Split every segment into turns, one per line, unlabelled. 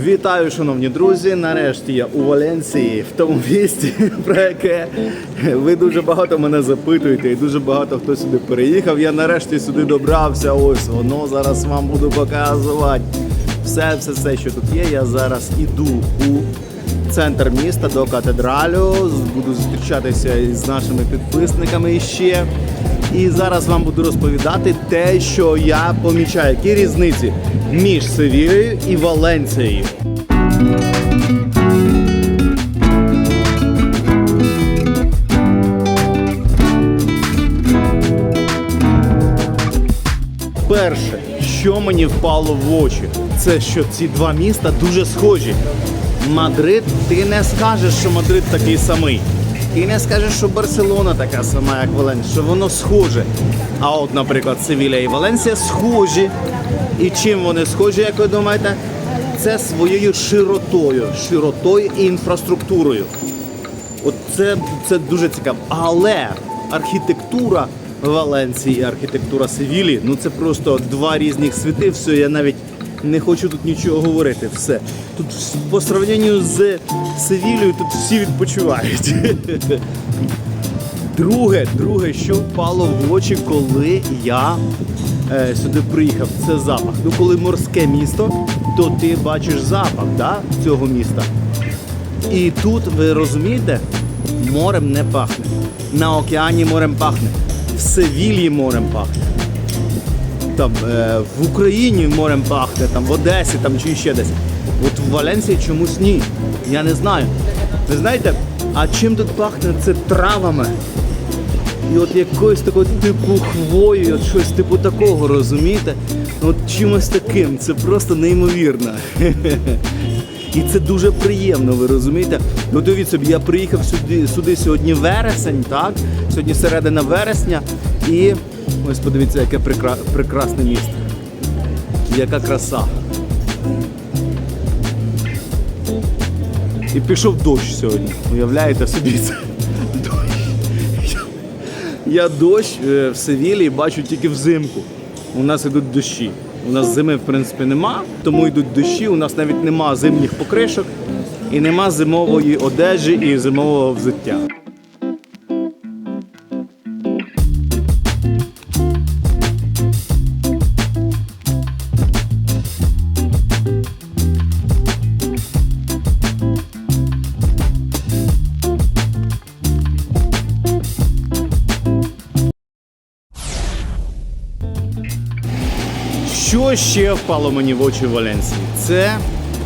Вітаю, шановні друзі! Нарешті я у Валенції, в тому місці, про яке ви дуже багато мене запитуєте, і дуже багато хто сюди переїхав. Я нарешті сюди добрався. Ось воно зараз вам буду показувати. Все, все, все, що тут є. Я зараз іду у центр міста до катедралю. Буду зустрічатися із нашими підписниками ще. І зараз вам буду розповідати те, що я помічаю, які різниці між Севілією і Валенцією. Перше, що мені впало в очі, це що ці два міста дуже схожі. Мадрид, ти не скажеш, що Мадрид такий самий. Ти не скажеш, що Барселона така сама, як Валенсія, що воно схоже. А от, наприклад, Севілля і Валенсія схожі. І чим вони схожі, як ви думаєте? Це своєю широтою, широтою і інфраструктурою. От це, це дуже цікаво. Але архітектура Валенції і архітектура Севілі, ну це просто два різних світи. Все, я навіть не хочу тут нічого говорити. Все. Тут по сравненню з Севілією тут всі відпочивають. Друге, друге, що впало в очі, коли я е, сюди приїхав, це запах. Ну, коли морське місто, то ти бачиш запах да, цього міста. І тут, ви розумієте, морем не пахне. На океані морем пахне. В Севілії морем пахне. Там, е, в Україні морем пахне, там, в Одесі там, чи ще десь. От в Валенсії чомусь ні. Я не знаю. Ви знаєте, а чим тут пахне? Це травами. І от якоюсь такою типу хвою, от щось типу такого, розумієте? От чимось таким. Це просто неймовірно. І це дуже приємно, ви розумієте? Ну дивіться собі, я приїхав сюди, сюди сьогодні вересень, так? Сьогодні середина вересня. І ось подивіться, яке прекра... прекрасне місто. Яка краса. І пішов дощ сьогодні. Уявляєте собі це? Дощ. Я дощ е, в Севілії бачу тільки взимку. У нас ідуть дощі. У нас зими, в принципі, нема, тому йдуть дощі. У нас навіть нема зимніх покришок і нема зимової одежі і зимового взуття. Що ще впало мені в очі в Валенсії? Це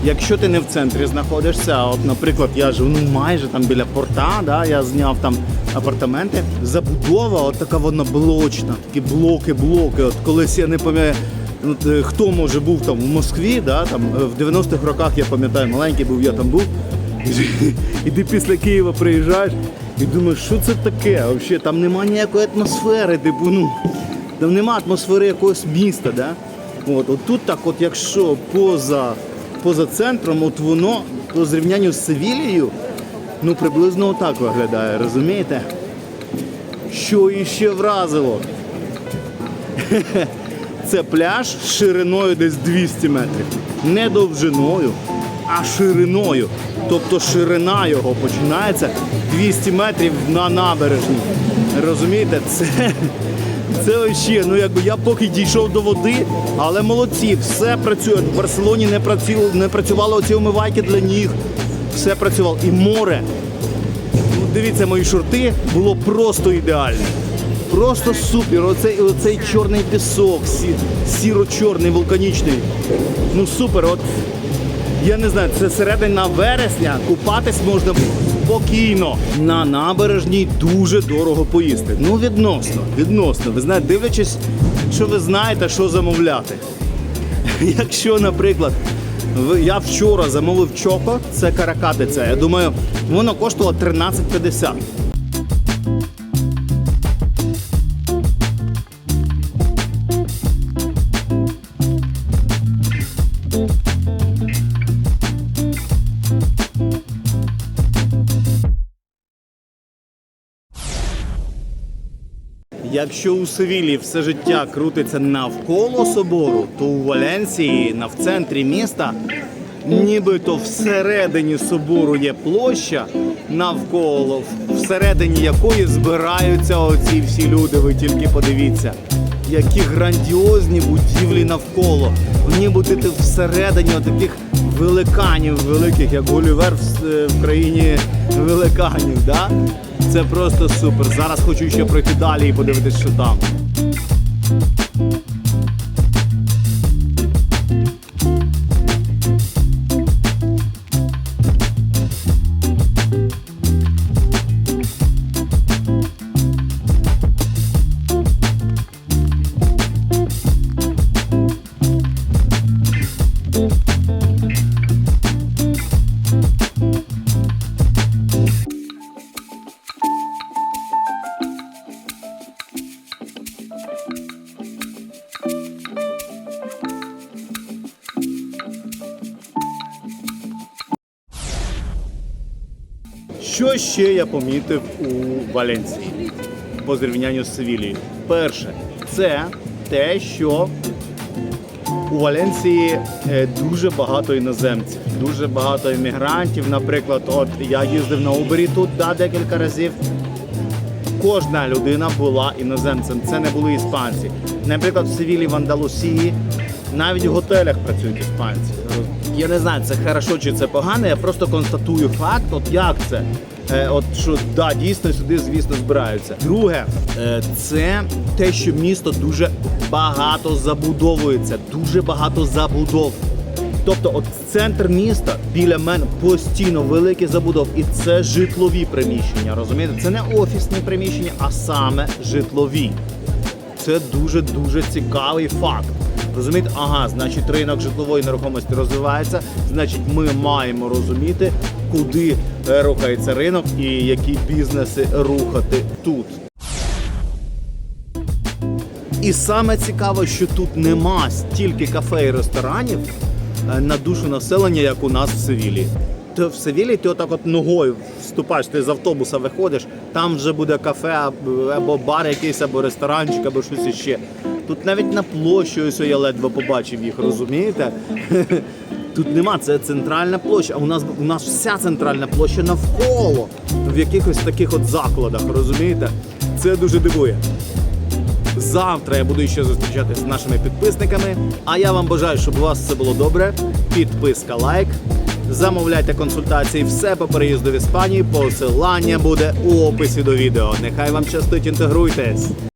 якщо ти не в центрі знаходишся, а от, наприклад, я живу ну, майже там біля порта, да, я зняв там апартаменти. Забудова, от така вона блочна, такі блоки, блоки. От колись я не пам'ятаю. От, е, хто може був там в Москві, да, там, е, в 90-х роках я пам'ятаю, маленький був, я там був. І ти після Києва приїжджаєш і думаєш, що це таке? Взагалі, там немає ніякої атмосфери, типу, ну, там нема атмосфери якогось міста. Да? От, от тут так, от якщо поза, поза центром, от воно по зрівнянню з Севілією, ну приблизно отак виглядає, розумієте? Що іще вразило? Це пляж шириною десь 200 метрів. Не довжиною, а шириною. Тобто ширина його починається 200 метрів на набережні. Розумієте, це, це ще, ну якби я поки дійшов до води, але молодці, все працює. В Барселоні не працювали, не працювали оці умивайки для ніг. Все працювало. І море. Ну, дивіться, мої шорти було просто ідеальне. Просто супер. Оцей, оцей чорний пісок, сі, сіро-чорний, вулканічний. Ну супер. От я не знаю, це середина вересня, купатись можна спокійно. На набережній дуже дорого поїсти. Ну, відносно, відносно. Ви знаєте, дивлячись, що ви знаєте, що замовляти. Якщо, наприклад, я вчора замовив чоко, це каракатиця. Я думаю, воно коштувало 13,50. Якщо у Севілі все життя крутиться навколо собору, то у Валенції, на в центрі міста, нібито всередині собору є площа навколо, всередині якої збираються оці всі люди. Ви тільки подивіться, які грандіозні будівлі навколо. Нібито ти всередині отаких великанів великих, як Гулівер в, в країні великанів. Да? Це просто супер. Зараз хочу ще пройти далі і подивитись, що там. Що ще я помітив у Валенції по зрівнянню з Севілією? Перше, це те, що у Валенції е, дуже багато іноземців, дуже багато іммігрантів. Наприклад, от я їздив на Убері тут да, декілька разів. Кожна людина була іноземцем. Це не були іспанці. Наприклад, в Севілі, в Андалусії, навіть в готелях працюють іспанці. Я не знаю, це хорошо чи це погано. Я просто констатую факт, от як це. Е, от що да, дійсно сюди, звісно, збираються. Друге, е, це те, що місто дуже багато забудовується, дуже багато забудов. Тобто, от центр міста біля мене постійно великий забудов, і це житлові приміщення. Розумієте? Це не офісні приміщення, а саме житлові. Це дуже дуже цікавий факт. Розумієте, ага, значить, ринок житлової нерухомості розвивається. Значить, ми маємо розуміти, куди е, рухається ринок і які бізнеси рухати тут. І саме цікаво, що тут нема стільки кафе і ресторанів е, на душу населення, як у нас в Севілі. То в Севілі ти отак от ногою вступаєш, ти з автобуса виходиш, там вже буде кафе або- бар якийсь, або ресторанчик, або щось іще. Тут навіть на площі ось я ледве побачив їх, розумієте? Тут нема, це центральна площа. А у нас у нас вся центральна площа навколо в якихось таких от закладах, розумієте? Це дуже дивує. Завтра я буду ще зустрічатися з нашими підписниками. А я вам бажаю, щоб у вас все було добре. Підписка, лайк. Замовляйте консультації, все по переїзду в Іспанію. Посилання буде у описі до відео. Нехай вам щастить, інтегруйтесь.